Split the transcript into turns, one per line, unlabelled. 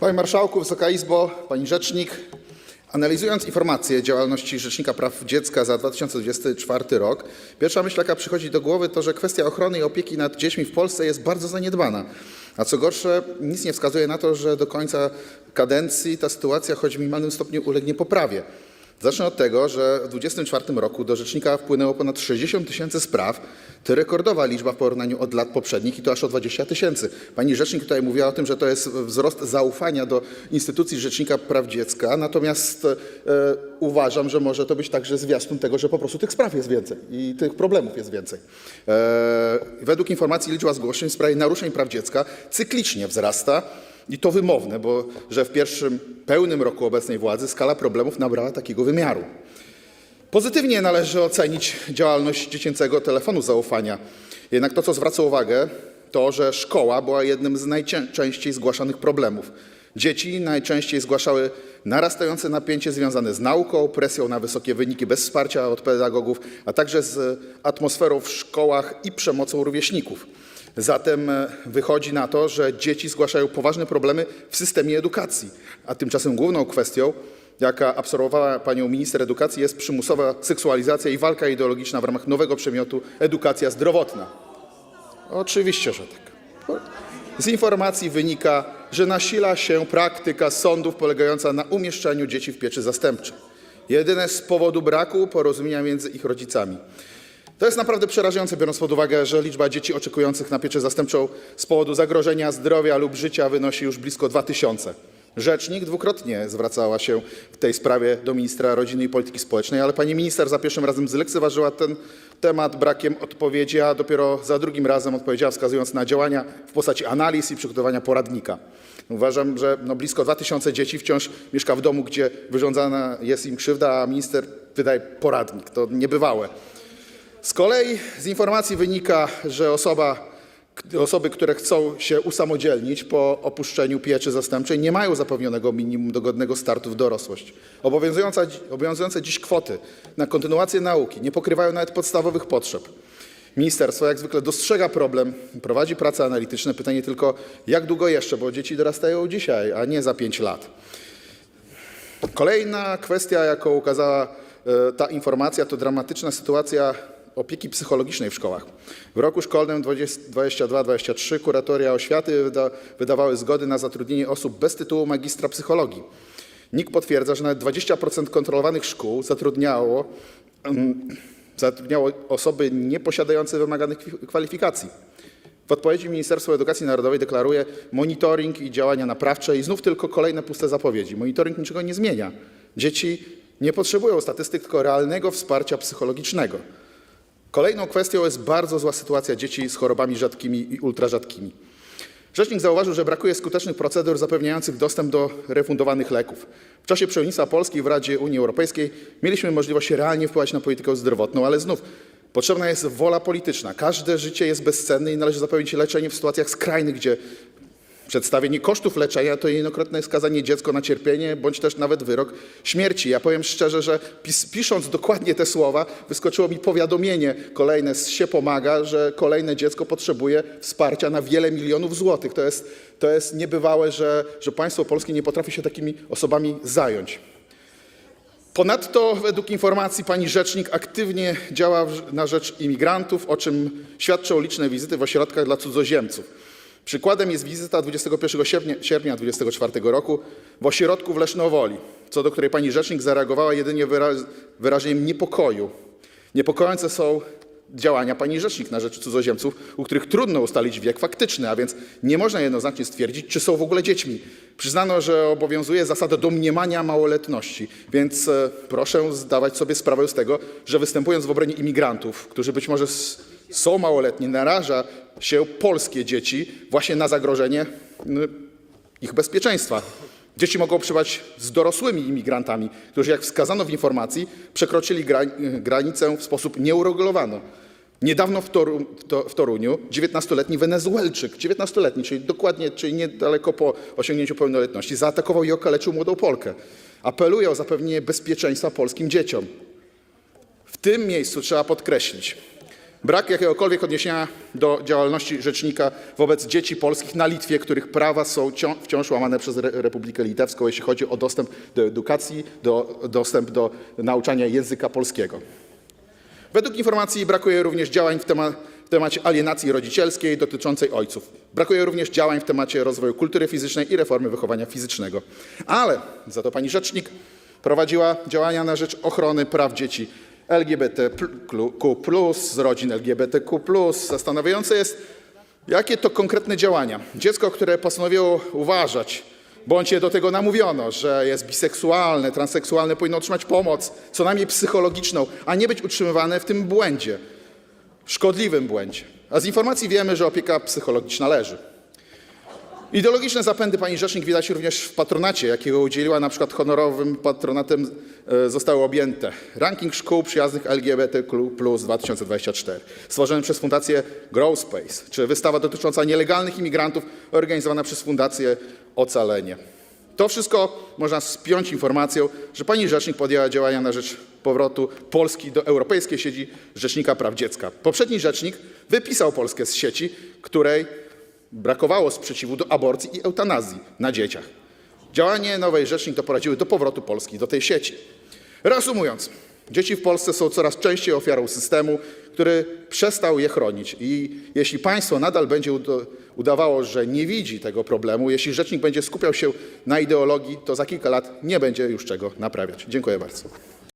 Panie Marszałku, Wysoka Izbo, Pani Rzecznik. Analizując informacje działalności Rzecznika Praw Dziecka za 2024 rok, pierwsza myśl, jaka przychodzi do głowy, to, że kwestia ochrony i opieki nad dziećmi w Polsce jest bardzo zaniedbana. A co gorsze, nic nie wskazuje na to, że do końca kadencji ta sytuacja choć w minimalnym stopniu ulegnie poprawie. Zacznę od tego, że w 2024 roku do Rzecznika wpłynęło ponad 60 tysięcy spraw. To rekordowa liczba w porównaniu od lat poprzednich i to aż o 20 tysięcy. Pani Rzecznik tutaj mówiła o tym, że to jest wzrost zaufania do instytucji Rzecznika Praw Dziecka, natomiast e, uważam, że może to być także zwiastun tego, że po prostu tych spraw jest więcej i tych problemów jest więcej. E, według informacji liczba zgłoszeń w sprawie naruszeń praw dziecka cyklicznie wzrasta. I to wymowne, bo że w pierwszym pełnym roku obecnej władzy skala problemów nabrała takiego wymiaru. Pozytywnie należy ocenić działalność dziecięcego telefonu zaufania. Jednak to, co zwraca uwagę, to, że szkoła była jednym z najczęściej zgłaszanych problemów. Dzieci najczęściej zgłaszały narastające napięcie związane z nauką, presją na wysokie wyniki bez wsparcia od pedagogów, a także z atmosferą w szkołach i przemocą rówieśników. Zatem e, wychodzi na to, że dzieci zgłaszają poważne problemy w systemie edukacji, a tymczasem główną kwestią, jaka absorbowała panią minister edukacji, jest przymusowa seksualizacja i walka ideologiczna w ramach nowego przemiotu edukacja zdrowotna. Oczywiście, że tak. Z informacji wynika, że nasila się praktyka sądów polegająca na umieszczaniu dzieci w pieczy zastępczej. Jedyne z powodu braku porozumienia między ich rodzicami. To jest naprawdę przerażające, biorąc pod uwagę, że liczba dzieci oczekujących na pieczę zastępczą z powodu zagrożenia zdrowia lub życia wynosi już blisko 2000. Rzecznik dwukrotnie zwracała się w tej sprawie do ministra rodziny i polityki społecznej, ale pani minister za pierwszym razem zlekceważyła ten temat brakiem odpowiedzi, a dopiero za drugim razem odpowiedziała wskazując na działania w postaci analiz i przygotowania poradnika. Uważam, że no blisko 2000 dzieci wciąż mieszka w domu, gdzie wyrządzana jest im krzywda, a minister wydaje poradnik. To niebywałe. Z kolei z informacji wynika, że osoby, które chcą się usamodzielnić po opuszczeniu pieczy zastępczej, nie mają zapewnionego minimum dogodnego startu w dorosłość. Obowiązujące dziś kwoty na kontynuację nauki nie pokrywają nawet podstawowych potrzeb. Ministerstwo jak zwykle dostrzega problem, prowadzi prace analityczne. Pytanie tylko, jak długo jeszcze, bo dzieci dorastają dzisiaj, a nie za 5 lat. Kolejna kwestia, jaką ukazała e, ta informacja, to dramatyczna sytuacja opieki psychologicznej w szkołach. W roku szkolnym 22-23 kuratoria oświaty wyda, wydawały zgody na zatrudnienie osób bez tytułu magistra psychologii. NIK potwierdza, że nawet 20% kontrolowanych szkół zatrudniało, um, zatrudniało osoby nieposiadające wymaganych kwalifikacji. W odpowiedzi Ministerstwo Edukacji Narodowej deklaruje monitoring i działania naprawcze i znów tylko kolejne puste zapowiedzi. Monitoring niczego nie zmienia. Dzieci nie potrzebują statystyk, tylko realnego wsparcia psychologicznego. Kolejną kwestią jest bardzo zła sytuacja dzieci z chorobami rzadkimi i ultrarzadkimi. Rzecznik zauważył, że brakuje skutecznych procedur zapewniających dostęp do refundowanych leków. W czasie przewodnictwa Polski w Radzie Unii Europejskiej mieliśmy możliwość realnie wpływać na politykę zdrowotną, ale znów potrzebna jest wola polityczna. Każde życie jest bezcenne i należy zapewnić leczenie w sytuacjach skrajnych, gdzie Przedstawienie kosztów leczenia to jednokrotne skazanie dziecko na cierpienie, bądź też nawet wyrok śmierci. Ja powiem szczerze, że pis, pisząc dokładnie te słowa, wyskoczyło mi powiadomienie kolejne z się pomaga, że kolejne dziecko potrzebuje wsparcia na wiele milionów złotych. To jest, to jest niebywałe, że, że państwo polskie nie potrafi się takimi osobami zająć. Ponadto według informacji pani rzecznik aktywnie działa na rzecz imigrantów, o czym świadczą liczne wizyty w ośrodkach dla cudzoziemców. Przykładem jest wizyta 21 sierpnia, sierpnia 2024 roku w ośrodku w Lesznowoli, co do której pani rzecznik zareagowała jedynie wyrażeniem niepokoju. Niepokojące są działania pani rzecznik na rzecz cudzoziemców, u których trudno ustalić wiek faktyczny, a więc nie można jednoznacznie stwierdzić, czy są w ogóle dziećmi. Przyznano, że obowiązuje zasada domniemania małoletności, więc e, proszę zdawać sobie sprawę z tego, że występując w obronie imigrantów, którzy być może są małoletni, naraża się polskie dzieci właśnie na zagrożenie ich bezpieczeństwa. Dzieci mogą przebywać z dorosłymi imigrantami, którzy, jak wskazano w informacji, przekroczyli granicę w sposób nieuregulowany. Niedawno w, Toru, w Toruniu 19-letni Wenezuelczyk, 19-letni, czyli dokładnie, czyli niedaleko po osiągnięciu pełnoletności, zaatakował i okaleczył młodą Polkę. Apeluje o zapewnienie bezpieczeństwa polskim dzieciom. W tym miejscu trzeba podkreślić, Brak jakiegokolwiek odniesienia do działalności rzecznika wobec dzieci polskich na Litwie, których prawa są cią- wciąż łamane przez Re- Republikę Litewską, jeśli chodzi o dostęp do edukacji, do, dostęp do nauczania języka polskiego. Według informacji brakuje również działań w, tema, w temacie alienacji rodzicielskiej dotyczącej ojców. Brakuje również działań w temacie rozwoju kultury fizycznej i reformy wychowania fizycznego. Ale za to pani rzecznik prowadziła działania na rzecz ochrony praw dzieci LGBTQ+, z rodzin LGBTQ+. Zastanawiające jest, jakie to konkretne działania. Dziecko, które postanowiło uważać, bądź je do tego namówiono, że jest biseksualne, transseksualne, powinno otrzymać pomoc, co najmniej psychologiczną, a nie być utrzymywane w tym błędzie, szkodliwym błędzie. A z informacji wiemy, że opieka psychologiczna leży. Ideologiczne zapędy pani rzecznik widać również w patronacie, jakiego udzieliła przykład honorowym patronatem e, zostały objęte ranking szkół przyjaznych LGBTQ 2024, stworzony przez Fundację Grow Space, czy wystawa dotycząca nielegalnych imigrantów organizowana przez Fundację Ocalenie. To wszystko można spiąć informacją, że pani rzecznik podjęła działania na rzecz powrotu Polski do europejskiej sieci Rzecznika Praw Dziecka. Poprzedni rzecznik wypisał Polskę z sieci, której brakowało sprzeciwu do aborcji i eutanazji na dzieciach. Działanie nowej rzecznik doprowadziły do powrotu Polski do tej sieci. Reasumując, dzieci w Polsce są coraz częściej ofiarą systemu, który przestał je chronić. I jeśli państwo nadal będzie udawało, że nie widzi tego problemu, jeśli rzecznik będzie skupiał się na ideologii, to za kilka lat nie będzie już czego naprawiać. Dziękuję bardzo.